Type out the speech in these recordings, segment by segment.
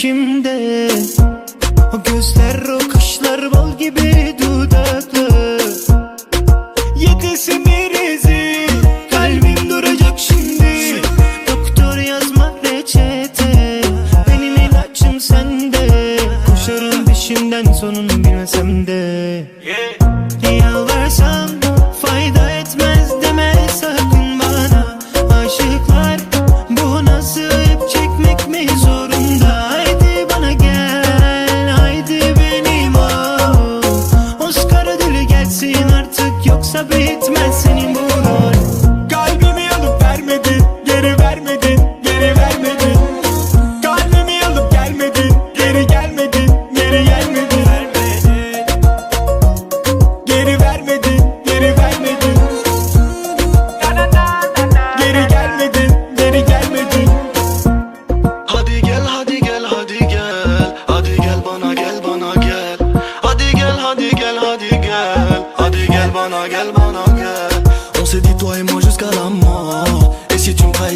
kimde ಸಭೆ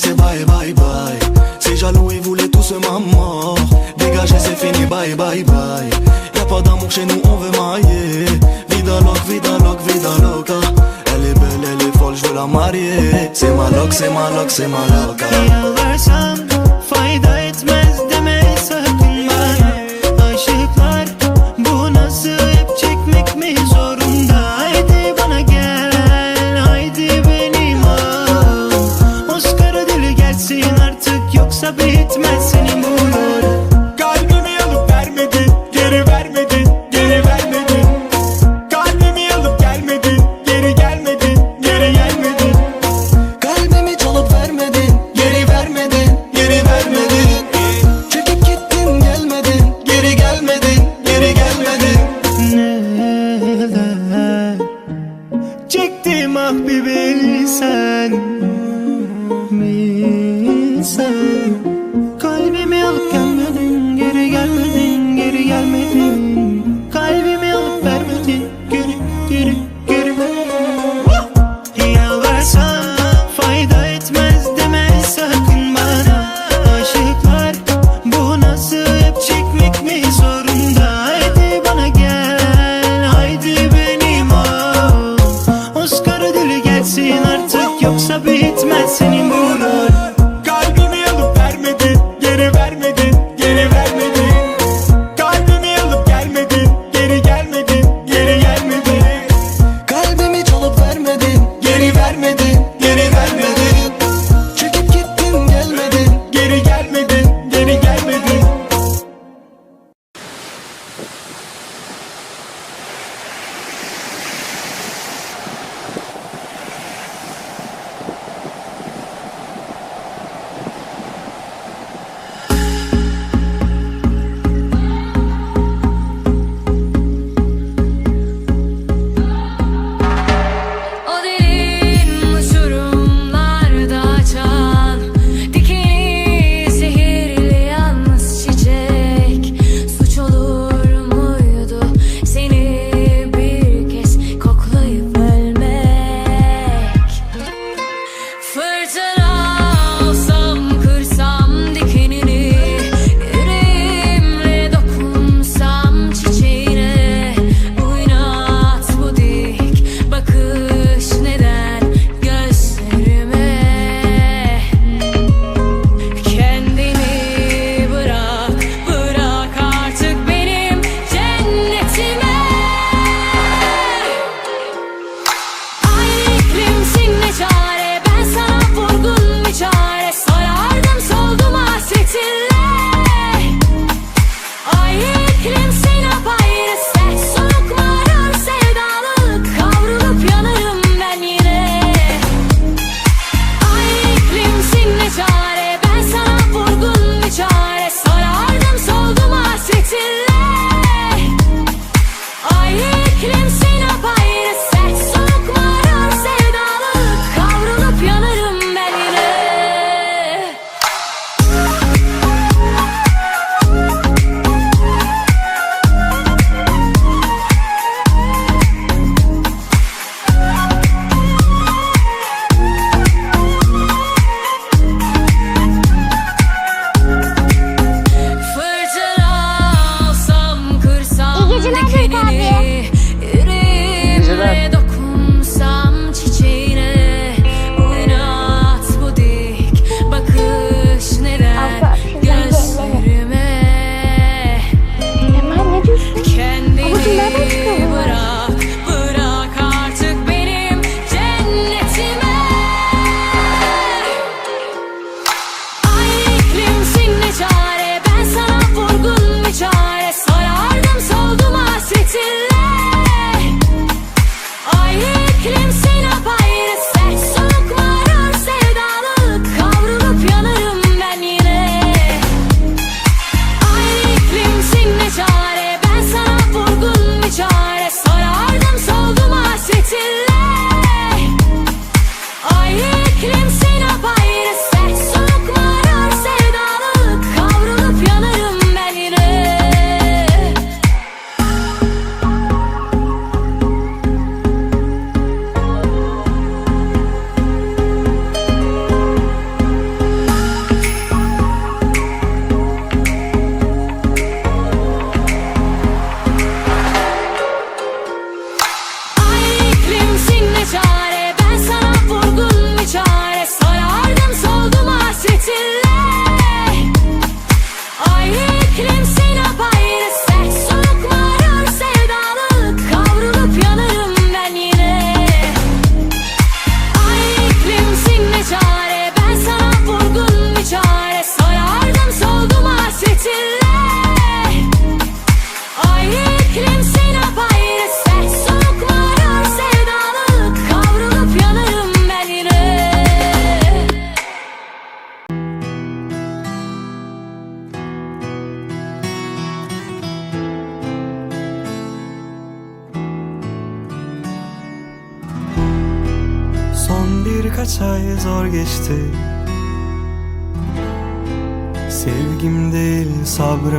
c'est bye bye bye. Ces jaloux, ils voulaient tous ma mort. Dégagez, c'est fini, bye bye bye. Y'a pas d'amour chez nous, on veut marier. Vida loc, vida loc, vida loca. Elle est belle, elle est folle, je veux la marier. C'est ma loc, c'est ma loc, c'est ma loca.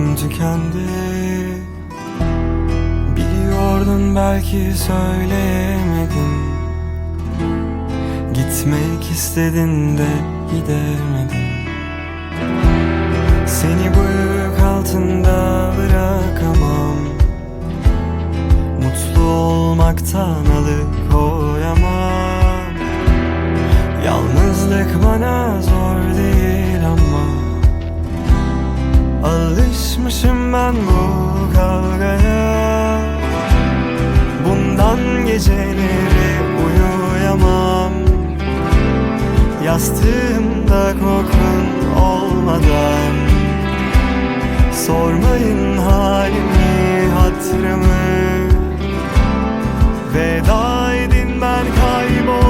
Sabrım tükendi. Biliyordun belki söyleyemedim. Gitmek istedin de gidemedin Seni bu yük altında bırakamam. Mutlu olmaktan alıkoyamam. Yalnızlık bana zor değil Alışmışım ben bu kavgaya. Bundan geceleri uyuyamam. Yastığımda kokun olmadan. Sormayın halimi hatırımı. Veda edin ben kaybolmadan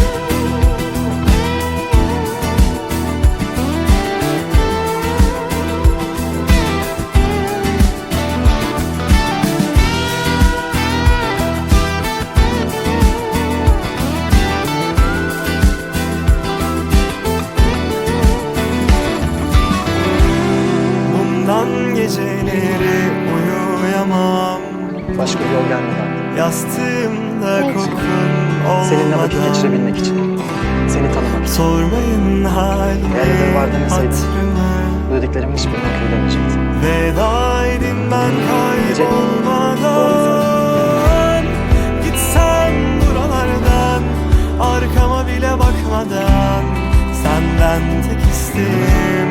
geceleri uyuyamam Başka bir yol gelmedi. Yastığımda kokun Seninle vakit olmadan geçirebilmek için. Seni tanımak için. Sormayın halimi Eğer haberin var demeseydin. hatırımı Bu dediklerimin hiçbirine akıl demeyecektim. Veda edin ben kaybolmadan Gitsem buralardan Arkama bile bakmadan Senden tek isteğim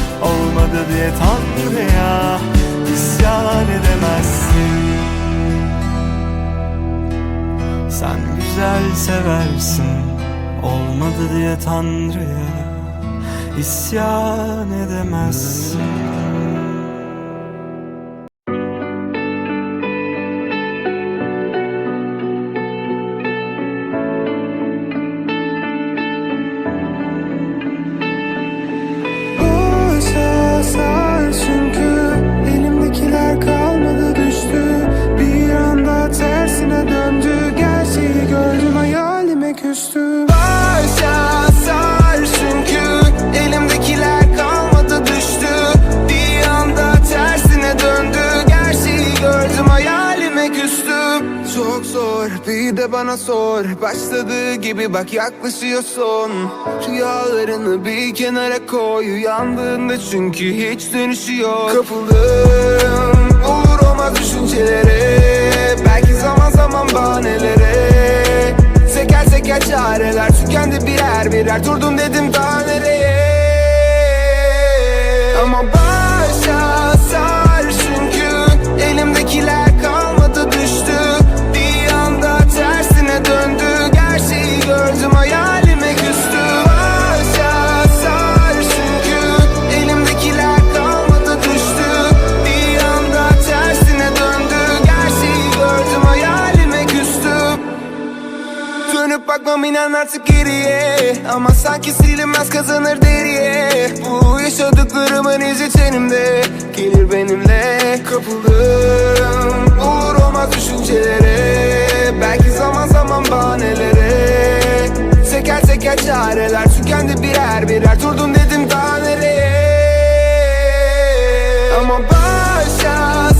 Olmadı diye Tanrı'ya isyan edemezsin. Sen güzel seversin Olmadı diye Tanrı'ya isyan edemezsin küstüm. Çok zor bir de bana sor. Başladığı gibi bak yaklaşıyor son Rüyalarını bir kenara koy. Uyandığında çünkü hiç dönüşü yok Kapıldım olur olmaz düşüncelere. Belki zaman zaman bahanelere. Seker seker çareler tükendi birer birer. Durdum dedim daha nereye? Ama bak Sanırım artık geriye. Ama sanki silinmez kazanır deriye. Bu yaşadıklarımın izi tenimde. Gelir benimle kapıldım Olur olmaz düşüncelere. Belki zaman zaman bahanelere. Teker teker çareler tükendi birer birer. Durdum dedim daha nereye? Ama başa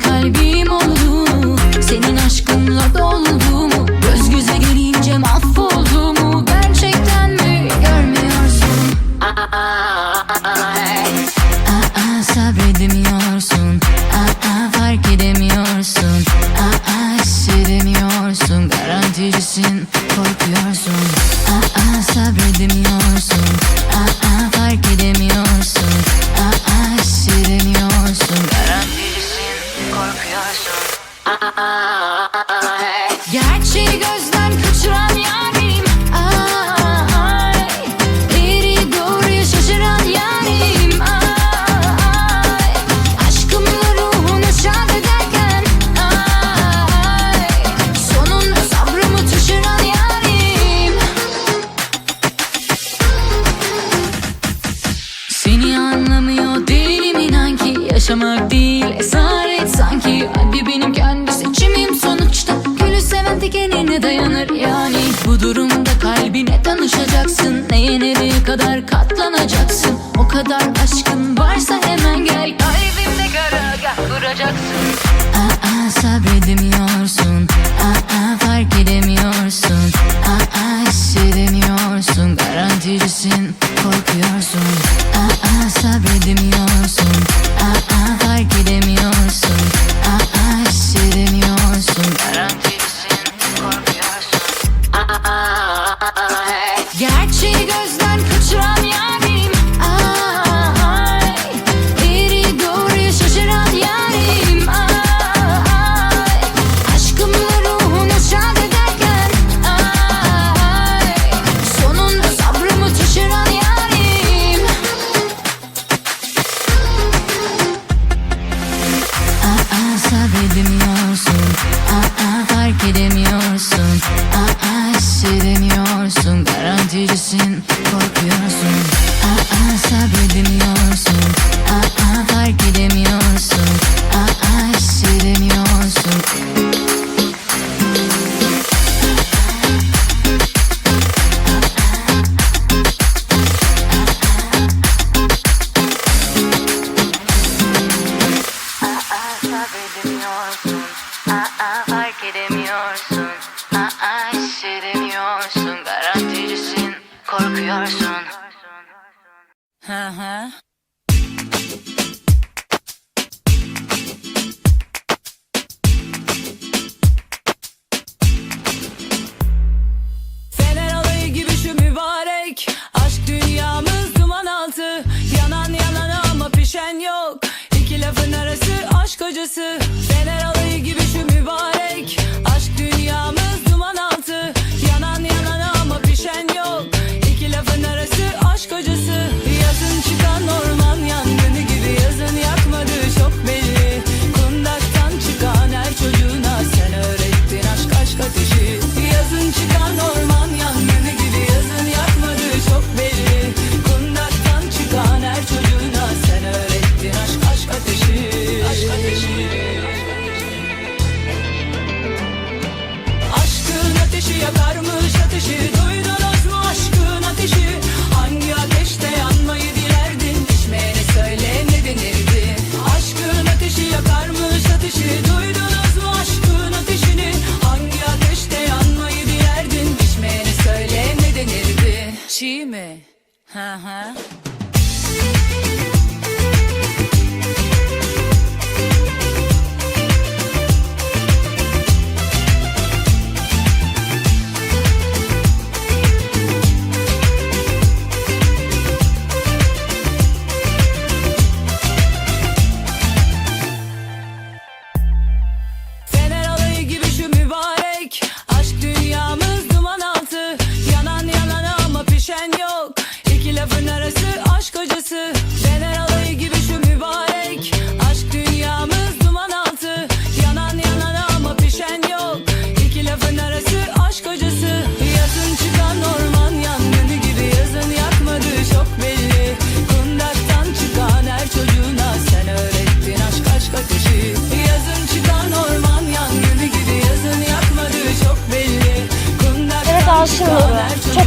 开遍。kadar aşkın varsa hemen gel. Kalbimde karargah kuracaksın Aa, aa sabredim hak edemiyorsun Aa hissedemiyorsun. Garanticisin korkuyorsun. Ha ha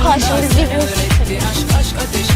Kundaktan Evet,